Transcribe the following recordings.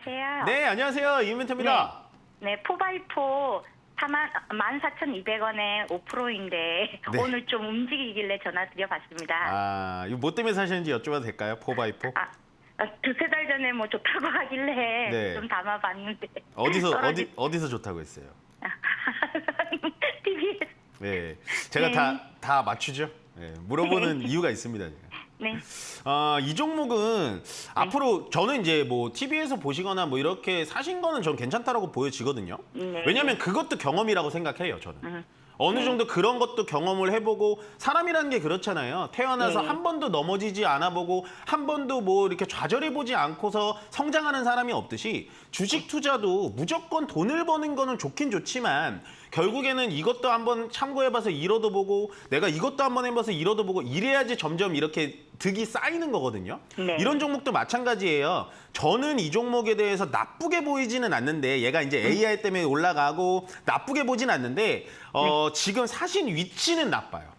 안녕하세요. 네, 안녕하세요. 이멘트입니다. 네, 포바이포 4만, 14,200원에 5%인데 네. 오늘 좀 움직이길래 전화 드려봤습니다. 아, 이거 뭐 때문에 사시는지 여쭤봐도 될까요? 포바이포? 아, 어, 두세 달 전에 뭐 좋다고 하길래 네. 좀 담아봤는데. 어디서 떨어지- 어디 어디서 좋다고 했어요? TV에서. 네, 제가 네. 다 다 맞추죠. 네, 물어보는 이유가 있습니다. 제가. 네. 아, 이 종목은 앞으로 저는 이제 뭐 TV에서 보시거나 뭐 이렇게 사신 거는 전 괜찮다라고 보여지거든요. 네. 왜냐하면 그것도 경험이라고 생각해요, 저는. 음. 어느 정도 그런 것도 경험을 해보고 사람이라는 게 그렇잖아요. 태어나서 네. 한 번도 넘어지지 않아 보고 한 번도 뭐 이렇게 좌절해 보지 않고서 성장하는 사람이 없듯이 주식 투자도 무조건 돈을 버는 거는 좋긴 좋지만 결국에는 이것도 한번 참고해봐서 잃어도 보고 내가 이것도 한번 해봐서 잃어도 보고 이래야지 점점 이렇게 득이 쌓이는 거거든요. 네. 이런 종목도 마찬가지예요. 저는 이 종목에 대해서 나쁘게 보이지는 않는데 얘가 이제 AI 때문에 올라가고 나쁘게 보진 않는데 어, 지금 사신 위치는 나빠요.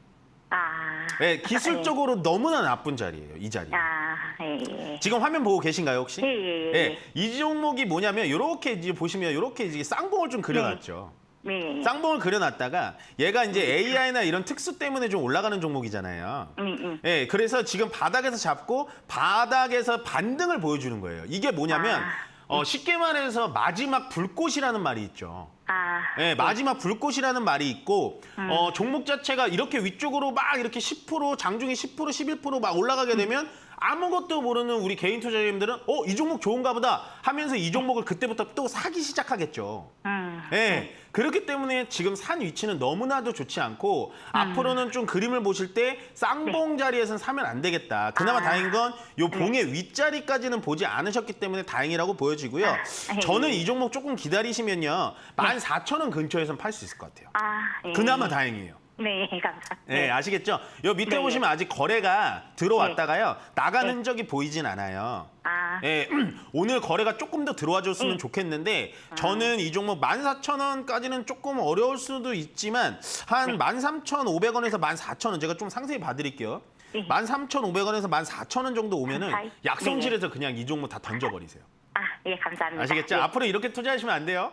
아. 네, 기술적으로 너무나 나쁜 자리예요. 이 자리. 아, 예, 예. 지금 화면 보고 계신가요 혹시? 예, 예, 예. 네, 이 종목이 뭐냐면 이렇게 이제 보시면 이렇게 이제 쌍봉을 좀 그려놨죠. 네. 쌍봉을 그려놨다가 얘가 이제 AI나 이런 특수 때문에 좀 올라가는 종목이잖아요. 음, 음. 예, 그래서 지금 바닥에서 잡고 바닥에서 반등을 보여주는 거예요. 이게 뭐냐면 아. 어, 쉽게 말해서 마지막 불꽃이라는 말이 있죠. 아. 예, 마지막 불꽃이라는 말이 있고 음. 어, 종목 자체가 이렇게 위쪽으로 막 이렇게 10% 장중에 10% 11%막 올라가게 음. 되면 아무것도 모르는 우리 개인 투자자님들은 어, 이 종목 좋은가 보다 하면서 이 종목을 그때부터 또 사기 시작하겠죠. 음. 예. 그렇기 때문에 지금 산 위치는 너무나도 좋지 않고 앞으로는 좀 그림을 보실 때 쌍봉 자리에서는 사면 안 되겠다. 그나마 아. 다행인 건 요 봉의 윗자리까지는 보지 않으셨기 때문에 다행이라고 보여지고요. 아, 예. 저는 이 종목 조금 기다리시면요. 14,000원 근처에선 팔 수 있을 것 같아요. 아, 예. 그나마 다행이에요. 네, 감사합니다. 네, 아시겠죠? 요 밑에 네. 보시면 아직 거래가 들어왔다가요. 나간 흔적이 보이진 않아요. 아, 예, 오늘 거래가 조금 더 들어와 줬으면 응. 좋겠는데 저는 이 종목 14,000원까지는 조금 어려울 수도 있지만 한 13,500원에서 14,000원 제가 좀 상세히 봐드릴게요. 네. 13,500원에서 14,000원 정도 오면은 사이? 약손실에서 그냥 이 종목 다 던져버리세요. 아, 예, 감사합니다. 아시겠죠? 예. 앞으로 이렇게 투자하시면 안 돼요.